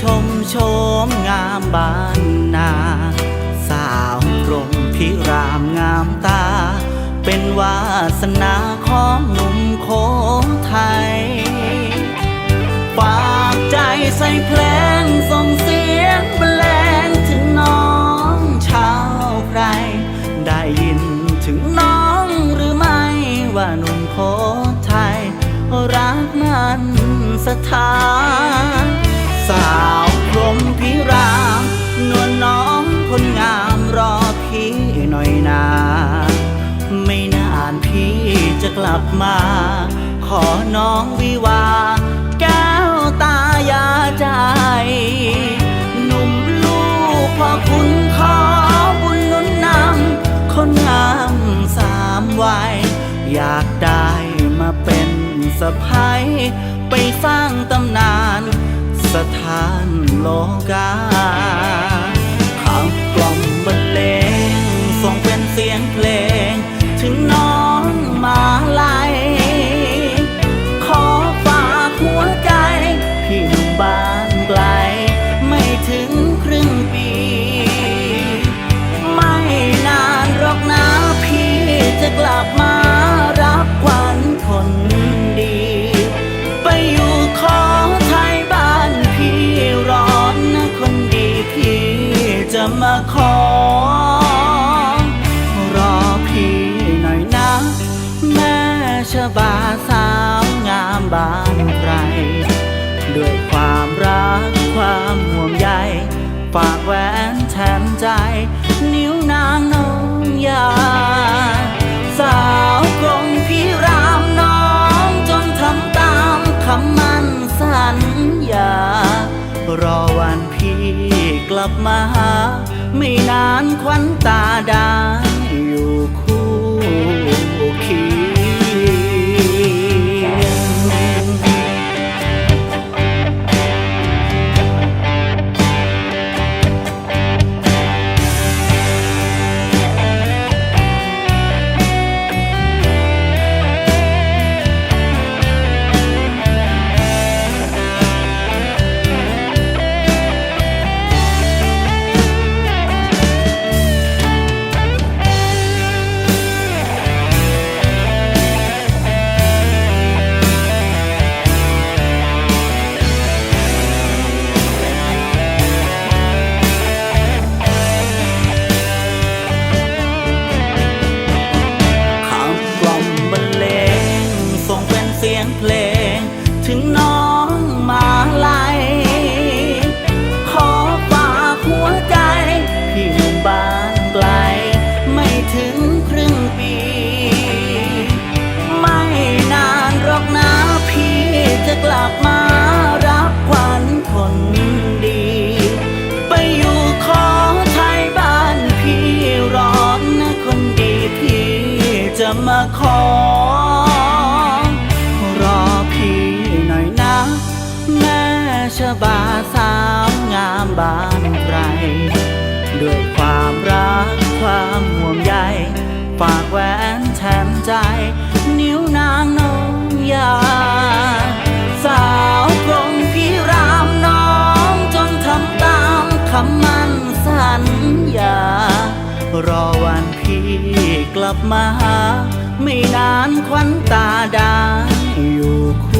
ชมโชมงามบานนา สาวกรมพิรามงามตา เป็นวาสนาของหนุ่มโคไทย ฝากใจใส่เพลงส่งเสียงบรรเลงถึงน้องชาวใครได้ยินถึงน้องหรือไม่ว่าหนุ่มโคไทย รักมันสถาน กลับมา ขอน้องวิวา แก้วตายาใจ หนุ่มลูกพ่อคุณขอบุญนุนนำคนงามสามวัย อยากได้มาเป็นสะพ้ายไปสร้างตำนาน สถานโลกา ความรักความห่วงใยฝากแหวนแทนใจ นิ้วนางน้องยาสาวกรงพี่รามน้องจนทำตามคำมั่นสัญญารอวันพี่กลับมา ไม่นานควันตาด้อ งเพลงถึงน้อง ชบาสาวงามบานใครด้วยความรักความห่วงใยฝากแหวนแทนใจ นิ้วนางน้องยา สาวกรงพี่รามน้องจนทำตามคำมั่นสัญญา รอวันพี่กลับมา ไม่นานควันตาด้อยู่